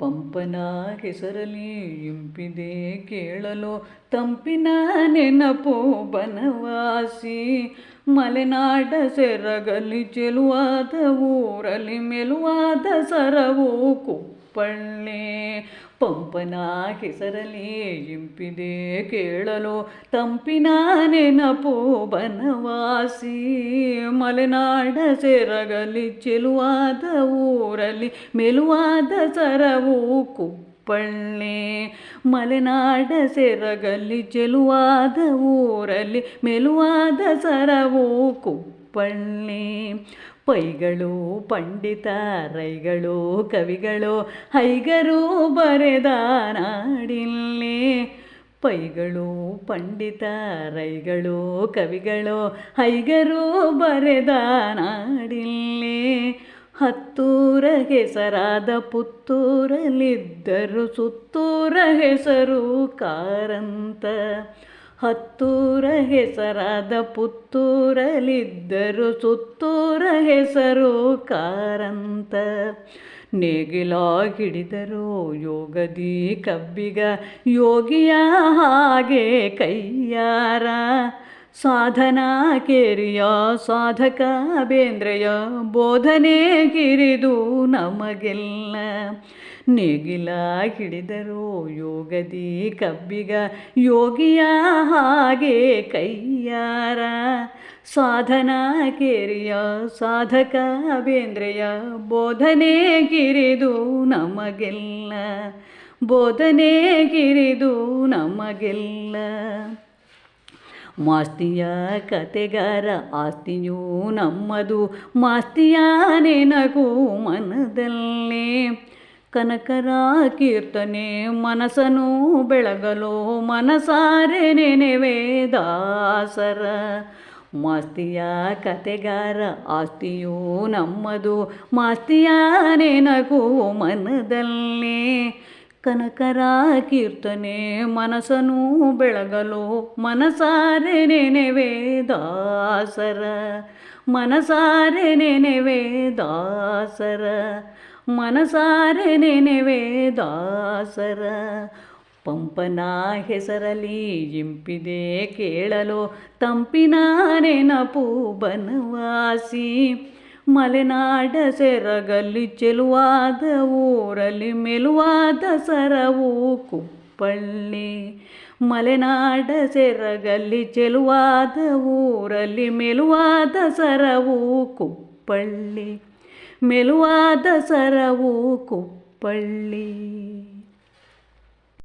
ಪಂಪನ ಹೆಸರಲಿ ಇಂಪಿದೆ ಕೇಳಲು ತಂಪಿನ ನೆನಪು ಬನವಾಸಿ. ಮಲೆನಾಡ ಸೆರಗಲಿ ಚೆಲುವಾದ ಊರಲಿ ಮೆಲುವಾದ ಸರವು ಕುಪ್ಪಳ್ಳಿ ಪಂಪನ ಹೆಸರಲ್ಲಿ ಇಂಪಿದೆ ಕೇಳಲು ತಂಪಿನ ನೆನಪು ಬನವಾಸಿ. ಮಲೆನಾಡ ಸೆರಗಲಿ ಚೆಲುವಾದ ಊರಲ್ಲಿ ಮೆಲುವಾದ ಸರವು ಕುಪ್ಪಳ್ಳೆ. ಮಲೆನಾಡ ಸೆರಗಲ್ಲಿ ಚೆಲುವಾದ ಊರಲ್ಲಿ ಮೆಲುವಾದ ಸರವು ಕುಪ್ಪಳ್ಳಿ. ಪೈಗಳು, ಪಂಡಿತ ರೈಗಳು, ಕವಿಗಳು, ಹೈಗರು ಬರೆದ ನಾಡಿಲ್ಲಿ. ಪೈಗಳು, ಪಂಡಿತ ರೈಗಳು, ಕವಿಗಳು, ಹೈಗರು ಬರೆದ ನಾಡಿಲ್ಲಿ. ಹತ್ತೂರ ಹೆಸರಾದ ಪುತ್ತೂರಲ್ಲಿದ್ದರು ಸುತ್ತೂರ ಹೆಸರು ಕಾರಂತ. ಹತ್ತೂರ ಹೆಸರಾದ ಪುತ್ತೂರಲಿದ್ದರು ಸುತ್ತೂರ ಹೆಸರು ಕಾರಂತ. ನೇಗಿಲಾಗಿಡಿದರು ಯೋಗದಿ ಕಬ್ಬಿಗ, ಯೋಗಿಯ ಹಾಗೆ ಕೈಯಾರ. ಸಾಧನಾ ಕೇರಿಯ ಸಾಧಕ ಬೇಂದ್ರೆಯ, ಬೋಧನೆ ಗಿರಿದು ನಮಗೆಲ್ಲ. ನೇಗಿಲ ಹಿಡಿದರು. ಯೋಗದಿ ಕಬ್ಬಿಗ ಯೋಗಿಯ ಹಾಗೆ ಕೈಯಾರ. ಸಾಧನ ಕೇರಿಯ ಸಾಧಕ ಬೇಂದ್ರೆಯ ಬೋಧನೆ ಗಿರಿದು ನಮಗೆಲ್ಲ. ಬೋಧನೆ ಗಿರಿದು ನಮಗೆಲ್ಲ. ಮಾಸ್ತಿಯ ಕತೆಗಾರ ಆಸ್ತಿಯೂ ನಮ್ಮದು. ಮಾಸ್ತಿಯ ನೆನಗು ಮನದಲ್ಲೇ. ಕನಕರ ಕೀರ್ತನೆ ಮನಸನು ಬೆಳಗಲು ಮನಸಾರೆ ನೆನೆವೆ ದಾಸರ. ಮಾಸ್ತಿಯ ಕತೆಗಾರ ಆಸ್ತಿಯೂ ನಮ್ಮದು ಮಾಸ್ತಿಯ ನೆನಗೂ ಮನದಲ್ಲೇ. ಕನಕರ ಕೀರ್ತನೆ ಮನಸನು ಬೆಳಗಲು ಮನಸಾರೆ ನೆನೆವೆ ದಾಸರ. ಮನಸಾರೆ ನೆನೆವೆ ದಾಸರ. ಮನಸಾರೆ ನೆನೆವೆ ದಾಸರ. ಪಂಪನ ಹೆಸರಲಿ ಇಂಪಿದೆ ಕೇಳಲು ತಂಪಿನ ನೆನಪು ಬನವಾಸಿ. ಮಲೆನಾಡ ಸೆರಗಲ್ಲಿ ಚೆಲುವಾದ ಊರಲ್ಲಿ ಮೆಲುವಾದ ಸರವು ಕುಪ್ಪಳ್ಳಿ. ಮಲೆನಾಡ ಸೆರಗಲ್ಲಿ ಚೆಲುವಾದ ಊರಲ್ಲಿ ಮೆಲುವಾದ ಸರವು ಕುಪ್ಪಳ್ಳಿ. ಮೆಲುವಾದ ಸರವು ಕುಪ್ಪಳ್ಳಿ.